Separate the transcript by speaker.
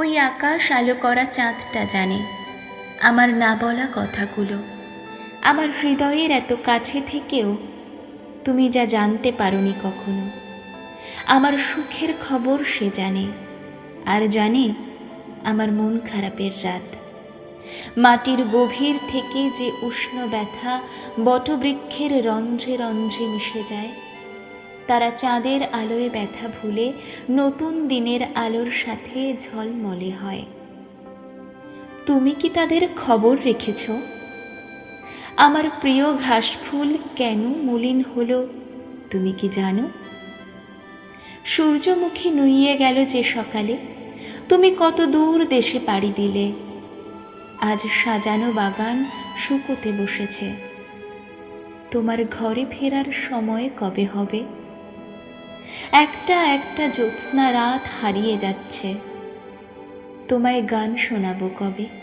Speaker 1: ওই আকাশ আলো করা চাঁদটা জানে। আমার না বলা কথাগুলো। আমার হৃদয়ের এত কাছে থেকেও তুমি যা জানতে পারোনি কখনো। আমার সুখের খবর সে জানে। আর জানে আমার মন খারাপের রাত। মাটির গভীর থেকে যে উষ্ণ ব্যথা বটবৃক্ষের রন্ধ্রে রন্ধ্রে মিশে যায় তারা চাঁদের আলোয় ব্যথা ভুলে নতুন দিনের আলোর সাথে ঝলমলে হয়। তুমি কি তাদের খবর রেখেছ? আমার প্রিয় ঘাসফুল কেন মলিন হলো, তুমি কি জানো? সূর্যমুখী নুইয়ে গেল যে সকালে, তুমি কত দূর দেশে পাড়ি দিলে। আজ সাজানো বাগান শুকোতে বসেছে। তোমার ঘরে ফেরার সময় কবে হবে? একটা একটা জ্যোৎস্না রাত হারিয়ে যাচ্ছে। তোমায় গান শোনাবো কবে?